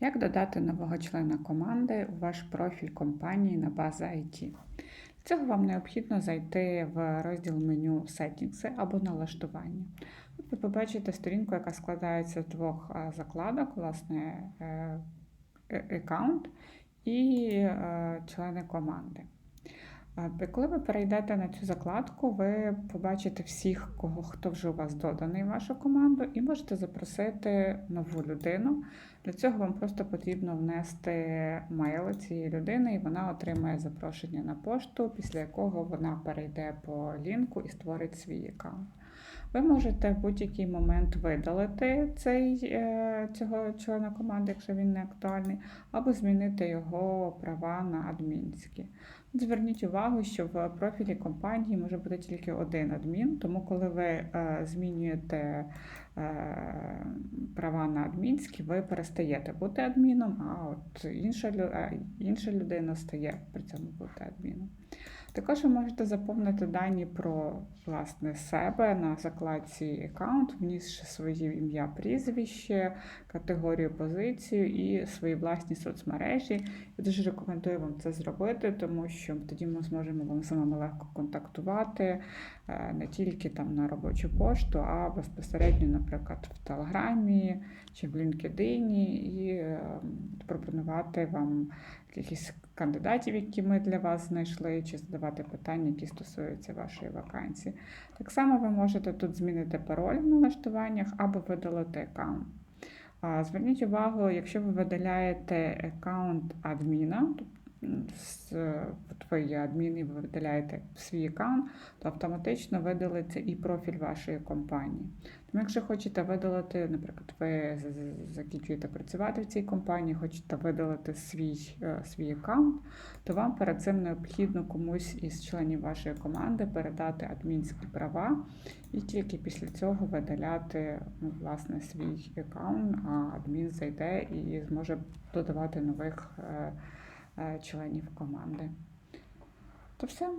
Як додати нового члена команди у ваш профіль компанії на база IT? Для цього вам необхідно зайти в розділ меню Settings або налаштування. Тут ви побачите сторінку, яка складається з двох закладок, власне, е, е, аккаунт і е, члени команди. Коли ви перейдете на цю закладку, ви побачите всіх, кого хто вже у вас доданий в вашу команду, і можете запросити нову людину. Для цього вам просто потрібно внести мейл цієї людини, і вона отримає запрошення на пошту, після якого вона перейде по лінку і створить свій аккаунт. Ви можете в будь-який момент видалити цей, е, цього члена команди, якщо він не актуальний, або змінити його права на адмінські. Зверніть увагу, що в профілі компанії може бути тільки один адмін, тому коли ви е, змінюєте е, права на адмінські, ви перестаєте бути адміном, а от інша, інша людина стає при цьому бути адміном. Також ви можете заповнити дані про власне себе на закладці аккаунт, внісши своє ім'я, прізвище, категорію, позицію і свої власні соцмережі. Я дуже рекомендую вам це зробити, тому що тоді ми зможемо вам з вами легко контактувати е, не тільки там на робочу пошту, а безпосередньо, наприклад, в Телеграмі чи в LinkedIn і е, пропонувати вам якихось кандидатів, які ми для вас знайшли, чи задавати питання, які стосуються вашої вакансії. Так само ви можете тут змінити пароль в налаштуваннях або видалити аккаунт. Зверніть увагу, якщо ви видаляєте аккаунт адміна, з- от ви адмін і ви видаляєте свій аккаунт, то автоматично видалиться і профіль вашої компанії. Тому, якщо хочете видалити, наприклад, ви закінчуєте працювати в цій компанії, хочете видалити свій, е, свій аккаунт, то вам перед цим необхідно комусь із членів вашої команди передати адмінські права, і тільки після цього видаляти ну, власне свій аккаунт, а адмін зайде і зможе додавати нових е, е, членів команди. То все.